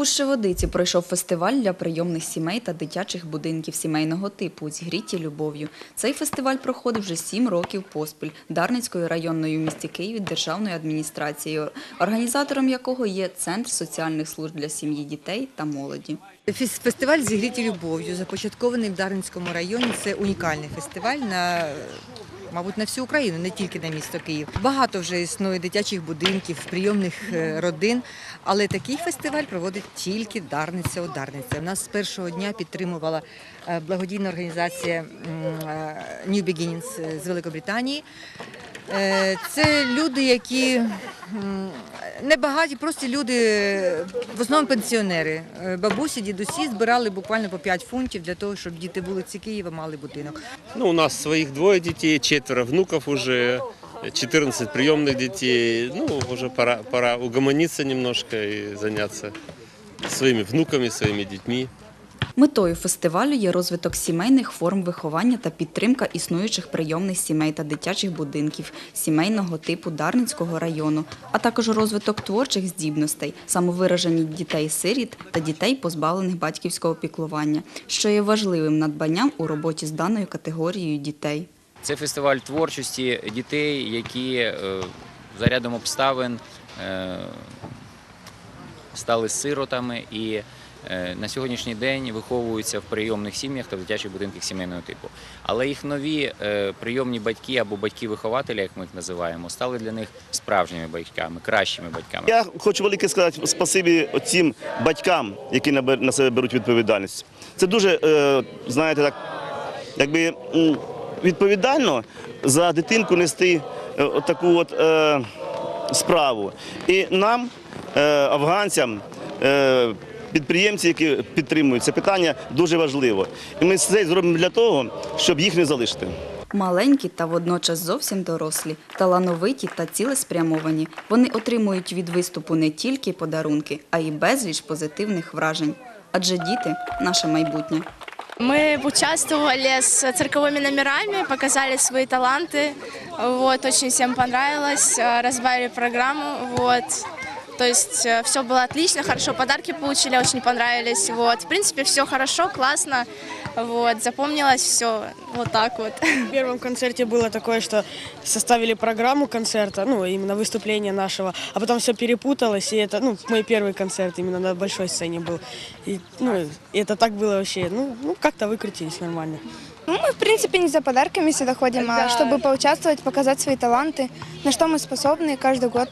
Пущеводиці пройшов фестиваль для прийомних сімей та дитячих будинків сімейного типу «Згріті любов'ю». Цей фестиваль проходив вже сім років поспіль Дарницькою районною в місті Києві державною адміністрацією, організатором якого є Центр соціальних служб для сім'ї, дітей та молоді. Фестиваль «Зігріті любов'ю, започаткований в Дарницькому районі. Це унікальний фестиваль на, мабуть, на всю Україну, не тільки на місто Київ. Багато вже існує дитячих будинків, прийомних е, родин, але такий фестиваль проводить тільки Дарниця ударниця. Дарниця. У нас з першого дня підтримувала е, благодійна організація е, New Beginnings з Великобританії. Е, Це люди, які небагаті, просто люди, в основному пенсіонери. Е, Бабусі, дідусі збирали буквально по 5 фунтів для того, щоб діти вулиці Києва мали будинок. Ну, у нас своих двое детей, четверо внуков уже, 14 приемных детей. Ну, уже пора, пора угомониться немножко и заняться своими внуками, своими детьми. Метою фестивалю є розвиток сімейних форм виховання та підтримка існуючих прийомних сімей та дитячих будинків сімейного типу Дарницького району, а також розвиток творчих здібностей, самовираження дітей-сиріт та дітей, позбавлених батьківського піклування, що є важливим надбанням у роботі з даною категорією дітей. Це фестиваль творчості дітей, які е, за рядом обставин е, стали сиротами і на сьогоднішній день виховуються в прийомних сім'ях та в дитячих будинках сімейного типу. Але їх нові е, прийомні батьки або батьки-вихователі, як ми їх називаємо, стали для них справжніми батьками, кращими батьками. Я хочу велике сказати спасибі цим батькам, які на себе беруть відповідальність. Це дуже, е, знаєте, так, якби відповідально за дитинку нести е, таку от е, справу. І нам, е, афганцям, е, підприємці, які підтримують це питання, дуже важливо. І ми все зробимо для того, щоб їх не залишити. Маленькі та водночас зовсім дорослі, талановиті та цілеспрямовані. Вони отримують від виступу не тільки подарунки, а й безліч позитивних вражень. Адже діти наше майбутнє. Мы участвовали с цирковыми номерами, показали свои таланты. Вот, очень всем понравилось, э, разбавили программу. Вот. То есть все было отлично, хорошо, подарки получили, очень понравились. Вот. В принципе, все хорошо, классно. Вот. Запомнилось все вот так вот. В первом концерте было такое, что составили программу концерта, ну, именно выступления нашего, а потом все перепуталось, и это, ну, мой первый концерт именно на большой сцене был. И, ну, и это так было вообще, ну, ну как-то выкрутились нормально. Ну, мы, в принципе, не за подарками сюда ходим, а чтобы поучаствовать, показать свои таланты, на что мы способны. Каждый год